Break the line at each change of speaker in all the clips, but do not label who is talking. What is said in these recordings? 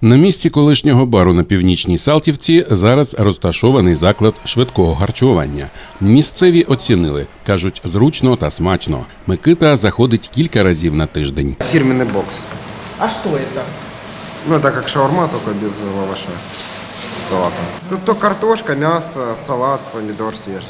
На місці колишнього бару на північній Салтівці зараз розташований заклад швидкого харчування. Місцеві оцінили, кажуть, зручно та смачно. Микита заходить кілька разів на тиждень.
Фирменный бокс.
А что это?
Ну, это как шаурма, только без лаваша. Салата. Тут то картошка, мясо, салат, помидор свежий.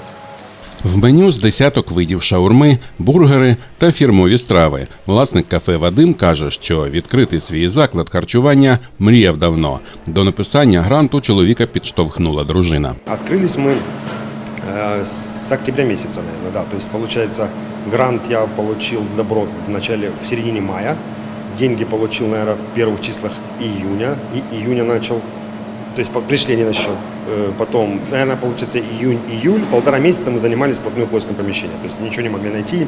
В меню з десяток видів шаурми, бургери та фірмові страви. Власник кафе Вадим каже, що відкрити свій заклад харчування мріяв давно. До написання гранту чоловіка підштовхнула дружина.
Открылись мы э, с октября месяца, наверное, да. То есть, получается, грант я получил в добро в начале, в середине мая. Деньги получил, наверное, в первых числах июня. И июня начал, то есть пришли они на счет. Э, Потом, наверное, получится июнь-июль. Полтора месяца мы занимались плотным поиском помещения. То есть ничего не могли найти.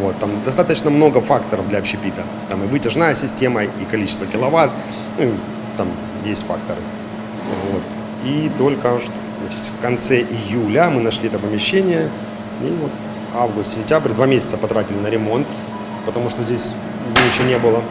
Вот, там достаточно много факторов для общепита. Там и вытяжная система, и количество киловатт. Ну, там есть факторы. Вот. И только в конце июля мы нашли это помещение. И вот август-сентябрь, два месяца потратили на ремонт, потому что здесь ничего не было.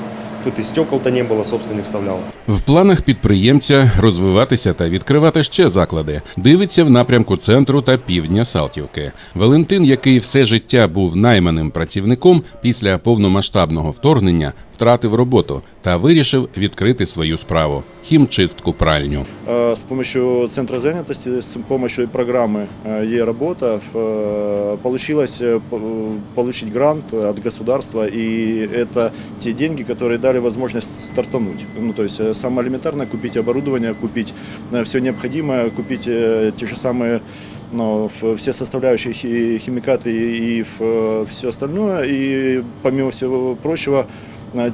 Тут и стекол-то не было, собственник вставлял.
В планах підприємця розвиватися та відкривати ще заклади. Дивиться в напрямку центру та півдня Салтівки. Валентин, який все життя був найманим працівником, після повномасштабного вторгнення втратив роботу та вирішив відкрити свою справу хімчистку пральню.
Э, С помощью центра занятости, с помощью программы э, «Е-работа» э, получилось э, п- получить грант от государства, и это те деньги, которые дали возможность стартануть. Ну, то есть э, самое элементарное – купить оборудование, купить все необходимое, купить э, те же самые ну, ф- все составляющие хи- химикаты и все остальное. И помимо всего прочего, а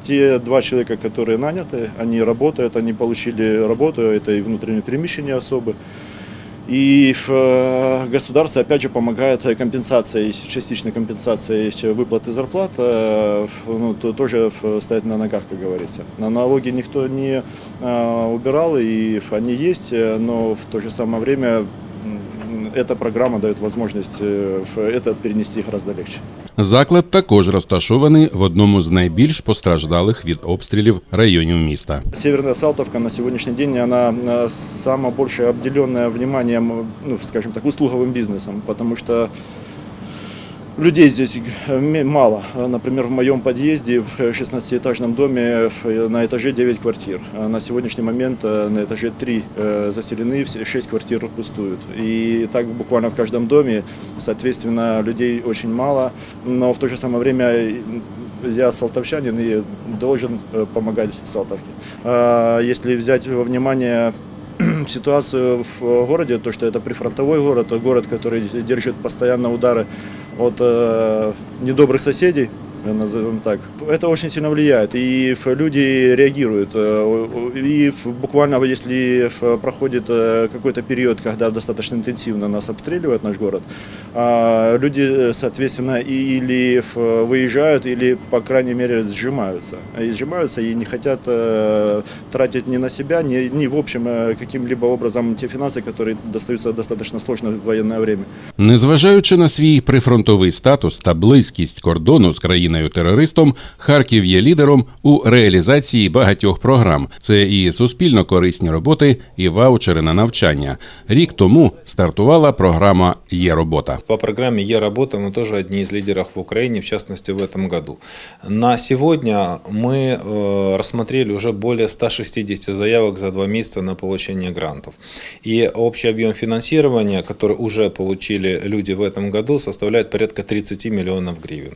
Те два человека, которые наняты, они работают, они получили работу, это и внутреннее перемещение особы. И э, государство опять же помогает компенсацией, частичной компенсацией выплаты зарплат, э, ну, то, тоже стоять на ногах, как говорится. На налоги никто не э, убирал, и они есть, но в то же самое время эта программа дает возможность э, в- это перенести гораздо легче.
Заклад також розташований в одному з найбільш постраждалих від обстрілів районів міста.
Северная Салтовка на сегодняшний день она э, самая больше обделенная вниманием, ну, скажем так, услуговым бизнесом, потому что людей здесь мало. Например, в моем подъезде в 16-этажном доме на этаже 9 квартир. На сегодняшний момент э, на этаже 3 э, заселены, 6 квартир пустуют. И так буквально в каждом доме, соответственно, людей очень мало, но в то же самое время э, я салтовчанин и должен помогать Салтовке. А Если взять во внимание ситуацию в городе, то что это прифронтовой город, город, который держит постоянно удары от э, недобрых соседей, э, назовем так. Это очень сильно влияет, и ф- люди реагируют. э, И ф- буквально, если ф- проходит э, какой-то период, когда достаточно интенсивно нас обстреливает наш город, а, люди, э, соответственно, и- или ф- выезжают, или, по крайней мере, сжимаются. И сжимаются и не хотят э, тратить ни на себя, ни, ни в общем, э, каким-либо образом те финансы, которые достаются достаточно сложно в военное время.
Незважаючи на свій прифронтовий статус та близькість кордону з країною-терористом, Харків є лідером у реалізації багатьох програм. Це і суспільно корисні роботи, і ваучери на навчання. Рік тому стартувала програма Є робота.
По программе «Е-работа» мы тоже одни из лидеров в Украине, в частности в этом году. На сегодня мы э, рассмотрели уже более 160 заявок за два месяца на получение грантов. И общий объем финансирования, который уже получили люди в этом году, составляет порядка 30 миллионов гривен.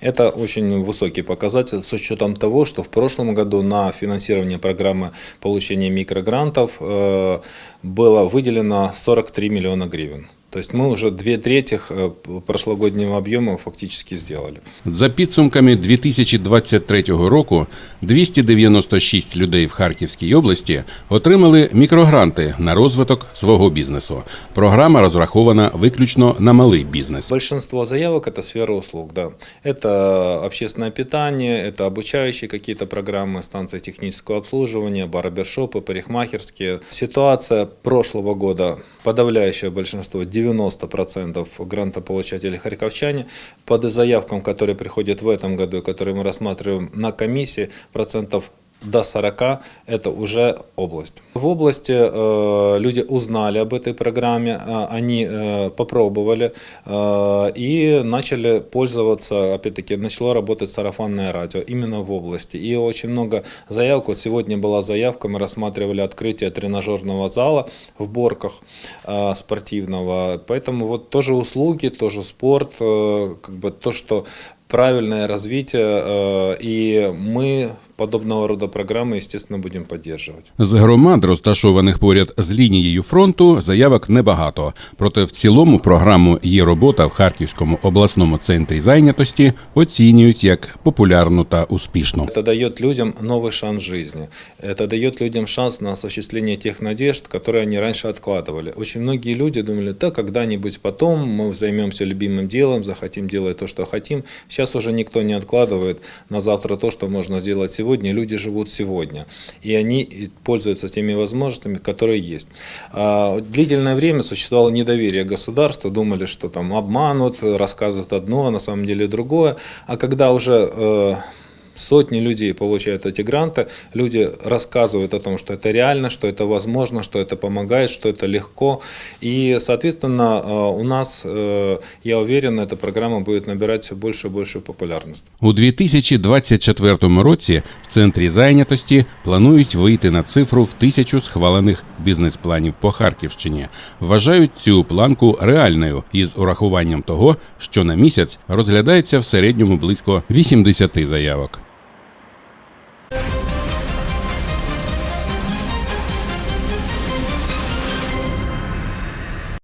Это очень высокий показатель с учетом того, что в прошлом году на финансирование программы получения микрогрантов э, было выделено 43 миллиона гривен. То есть мы уже две трети э, прошлогоднего объема фактически сделали.
За підсумками 2023 року 296 людей в Харківській області отримали мікрогранти на розвиток свого бізнесу. Програма розрахована виключно на малий бізнес.
Большинство заявок – это сфера услуг, да. Это общественное питание, это обучающие какие-то программы, станции технического обслуживания, барбершопы, парикмахерские. Ситуация прошлого года, подавляющее большинство, 90% грантополучателей харьковчане, по заявкам, которые приходят в этом году, и которые мы рассматриваем на комиссии, процентов до 40 – это уже область. В области э, люди узнали об этой программе, э, они э, попробовали э, и начали пользоваться, опять-таки, начало работать сарафанное радио именно в области. И очень много заявок, вот сегодня была заявка, мы рассматривали открытие тренажерного зала в Борках э, спортивного, поэтому вот тоже услуги, тоже спорт, э, как бы то, что правильное развитие, э, и мы подобного рода программы, естественно, будем поддерживать.
З громад, розташованих поряд з лінією фронту, заявок небагато. Проте в цілому програму «Є робота» в Харківському обласному центрі зайнятості оцінюють як популярну та успішну.
Это дает людям новый шанс в жизни. Это дает людям шанс на осуществление тех надежд, которые они раньше откладывали. Очень многие люди думали, да, когда-нибудь потом мы займемся любимым делом, захотим делать то, что хотим. Сейчас уже никто не откладывает на завтра то, что можно сделать сегодня. Люди живут сегодня. И они и пользуются теми возможностями, которые есть. А, Длительное время существовало недоверие государства, думали, что там обманут, рассказывают одно, а на самом деле другое. А когда уже э, сотни людей получают эти гранты, люди рассказывают о том, что это реально, что это возможно, что это помогает, что это легко. И, соответственно, э, у нас, э, я уверен, эта программа будет набирать все больше и большую популярность.
У 2024 році в центрі зайнятості планують вийти на цифру в тисячу схвалених бізнес-планів по Харківщині. Вважають цю планку реальною із урахуванням того, що на місяць розглядається в середньому близько 80 заявок.